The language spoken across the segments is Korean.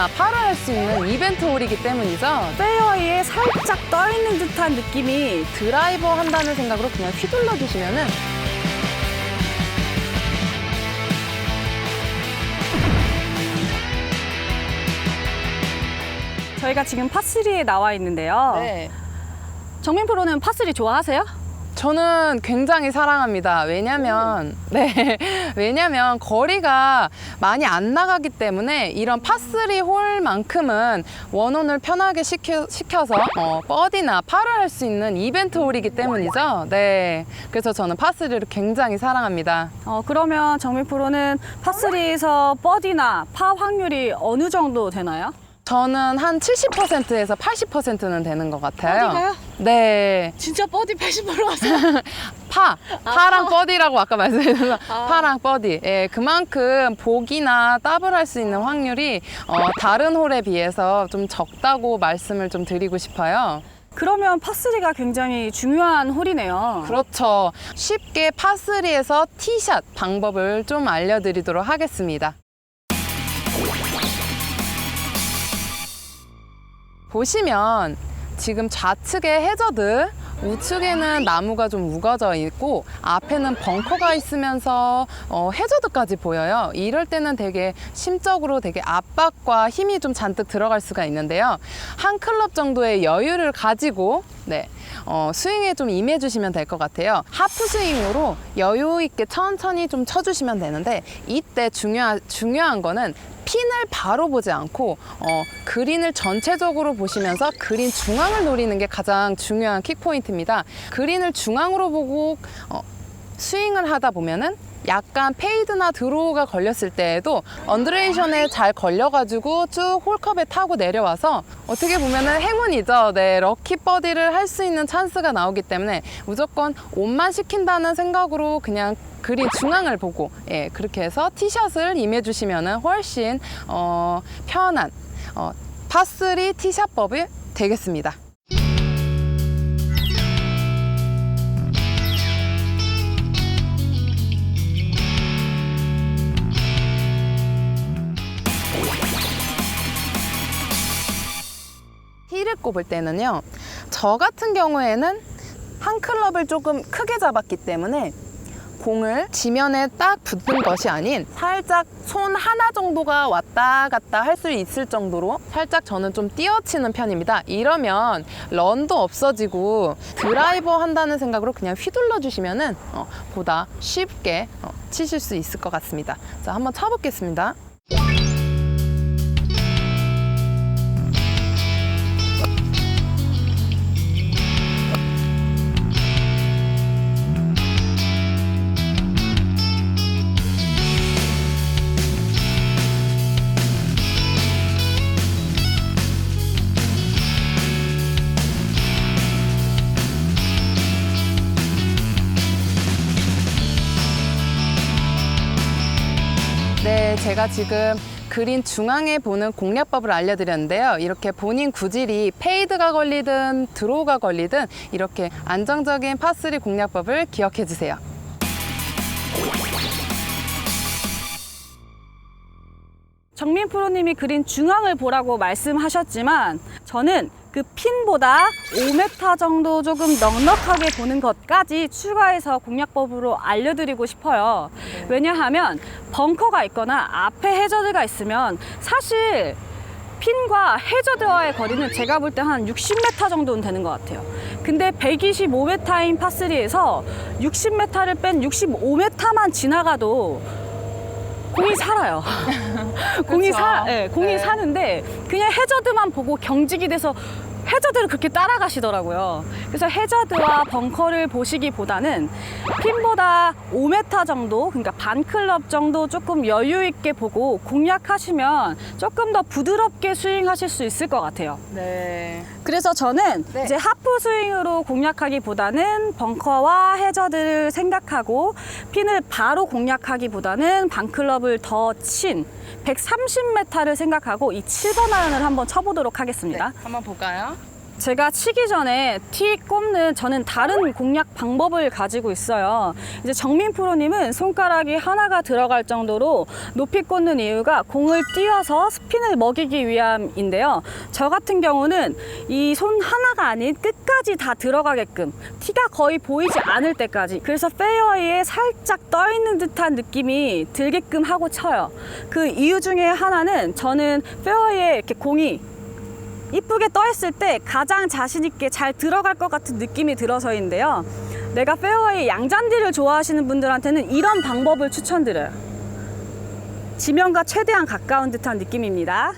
뻗이나 파를 할수 있는 이벤트 홀이기 때문이죠. 페어웨이에 살짝 떠 있는 듯한 느낌이 드라이버 한다는 생각으로 그냥 휘둘러 주시면은 저희가 지금 파3에 나와 있는데요. 네. 정민 프로는 파3 좋아하세요? 저는 굉장히 사랑합니다. 왜냐면, 네. 왜냐면 거리가 많이 안 나가기 때문에 이런 파3 홀만큼은 원혼을 편하게 시켜, 시켜서 어, 버디나 파를 할 수 있는 이벤트 홀이기 때문이죠. 네. 그래서 저는 파3를 굉장히 사랑합니다. 어, 그러면 정민 프로는 파3에서 버디나 파 확률이 어느 정도 되나요? 저는 한 70%에서 80%는 되는 것 같아요. 버디가요? 네. 진짜 버디 80%로 하세요? 파, 파랑 버디라고 아까 말씀드렸던 아. 파랑 버디. 예, 그만큼 보기나 더블 할 수 있는 확률이 어, 다른 홀에 비해서 좀 적다고 말씀을 좀 드리고 싶어요. 그러면 파3가 굉장히 중요한 홀이네요. 그렇죠. 쉽게 파3에서 티샷 방법을 좀 알려드리도록 하겠습니다. 보시면 지금 좌측에 해저드, 우측에는 나무가 좀 우거져 있고 앞에는 벙커가 있으면서 어, 해저드까지 보여요. 이럴 때는 되게 심적으로 되게 압박과 힘이 좀 잔뜩 들어갈 수가 있는데요. 한 클럽 정도의 여유를 가지고 네. 어, 스윙에 좀 임해 주시면 될 것 같아요. 하프 스윙으로 여유 있게 천천히 좀 쳐주시면 되는데 이때 중요한 중요한 거는 핀을 바로 보지 않고 어, 그린을 전체적으로 보시면서 그린 중앙을 노리는 게 가장 중요한 킥 포인트 입니다. 그린을 중앙으로 보고 어, 스윙을 하다 보면은 약간 페이드나 드로우가 걸렸을 때에도 언드레이션에 잘 걸려가지고 쭉 홀컵에 타고 내려와서 어떻게 보면은 행운이죠. 네, 럭키 버디를 할 수 있는 찬스가 나오기 때문에 무조건 온만 시킨다는 생각으로 그냥 그린 중앙을 보고 예, 그렇게 해서 티샷을 임해주시면은 훨씬 어, 편한 어, 파3 티샷법이 되겠습니다. 힐을 꼽을 때는요. 저 같은 경우에는 한 클럽을 조금 크게 잡았기 때문에 공을 지면에 딱 붙는 것이 아닌 살짝 손 하나 정도가 왔다 갔다 할 수 있을 정도로 살짝 저는 좀 띄어치는 편입니다. 이러면 런도 없어지고 드라이버 한다는 생각으로 그냥 휘둘러 주시면은 어, 보다 쉽게 어, 치실 수 있을 것 같습니다. 자, 한번 쳐보겠습니다. 제가 지금 그린 중앙에 보는 공략법을 알려드렸는데요. 이렇게 본인 구질이 페이드가 걸리든 드로우가 걸리든 이렇게 안정적인 파3 공략법을 기억해 주세요. 정민 프로님이 그린 중앙을 보라고 말씀하셨지만 저는 그 핀보다 5m 정도 조금 넉넉하게 보는 것까지 추가해서 공략법으로 알려드리고 싶어요. 왜냐하면 벙커가 있거나 앞에 해저드가 있으면 사실 핀과 해저드와의 거리는 제가 볼 때 한 60m 정도는 되는 것 같아요. 근데 125m인 파3에서 60m를 뺀 65m만 지나가도 공이 살아요. 공이 사, 예, 공이 네. 사는데 그냥 해저드만 보고 경직이 돼서 해저드를 그렇게 따라가시더라고요. 그래서 해저드와 벙커를 보시기보다는 핀보다 5m 정도, 그러니까 반 클럽 정도 조금 여유 있게 보고 공략하시면 조금 더 부드럽게 스윙하실 수 있을 것 같아요. 네. 그래서 저는 네. 이제 하프 스윙으로 공략하기보다는 벙커와 해저드를 생각하고 핀을 바로 공략하기보다는 반클럽을 더 친 130m를 생각하고 이 7번 아이언을 한번 쳐보도록 하겠습니다. 한번 볼까요? 제가 치기 전에 티 꼽는 저는 다른 공략 방법을 가지고 있어요. 이제 정민 프로님은 손가락이 하나가 들어갈 정도로 높이 꽂는 이유가 공을 띄워서 스핀을 먹이기 위함인데요. 저 같은 경우는 이 손 하나가 아닌 끝까지 다 들어가게끔 티가 거의 보이지 않을 때까지 그래서 페어웨이에 살짝 떠 있는 듯한 느낌이 들게끔 하고 쳐요. 그 이유 중에 하나는 저는 페어웨이에 이렇게 공이 이쁘게 떠 있을 때 가장 자신 있게 잘 들어갈 것 같은 느낌이 들어서인데요. 내가 페어웨이 양잔디를 좋아하시는 분들한테는 이런 방법을 추천드려요. 지면과 최대한 가까운 듯한 느낌입니다.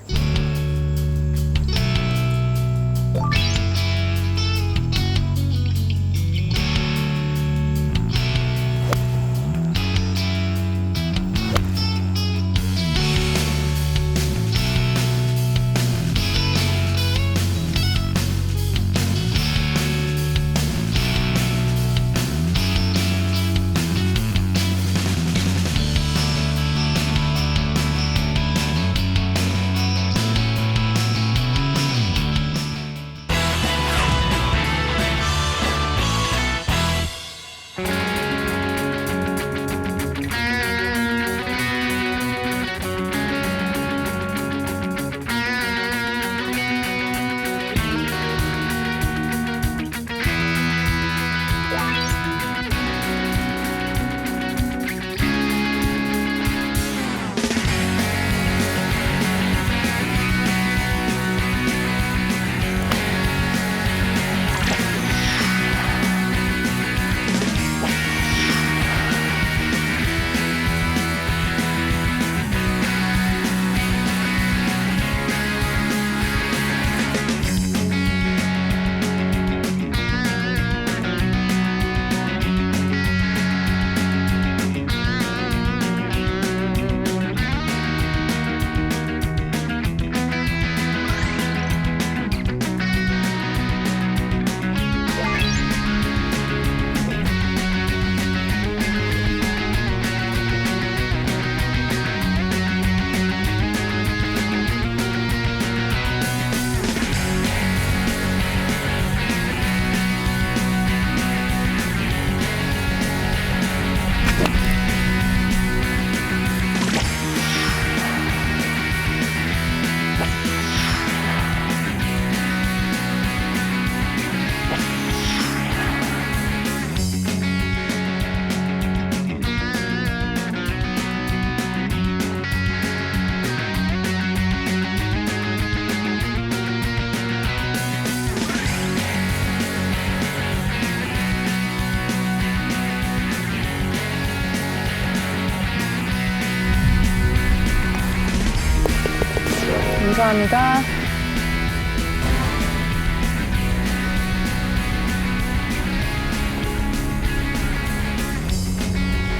감사합니다.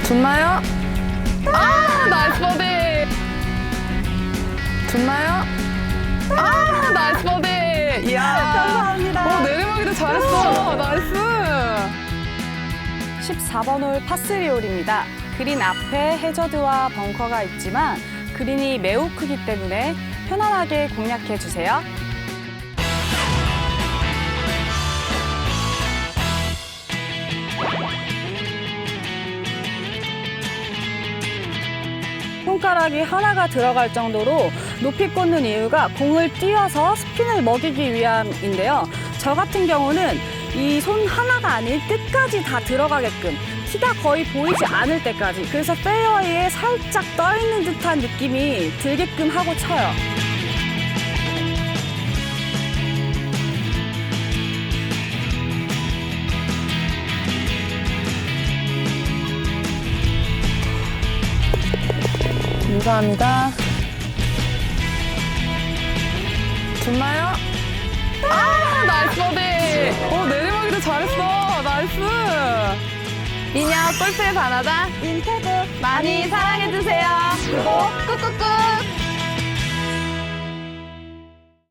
좋나요? 아, 나이스 버디! 좋나요? 아, 나이스 버디! 이야. 감사합니다. 어, 내리막이도 잘했어. 나이스! 14번 홀 파3 홀입니다. 그린 앞에 해저드와 벙커가 있지만 그린이 매우 크기 때문에 편안하게 공략해 주세요. 손가락이 하나가 들어갈 정도로 높이 꽂는 이유가 공을 띄워서 스핀을 먹이기 위함인데요. 저 같은 경우는 이 손 하나가 아닌 끝까지 다 들어가게끔 티가 거의 보이지 않을 때까지 그래서 페어웨이에 살짝 떠 있는 듯한 느낌이 들게끔 하고 쳐요. 감사합니다. 좋나요? 아, 나이스 버디! 어, 내리막이도 잘했어. 나이스! 미녀 골프의 반하다 인테드 많이 사랑해주세요. 꾹꾹꾹!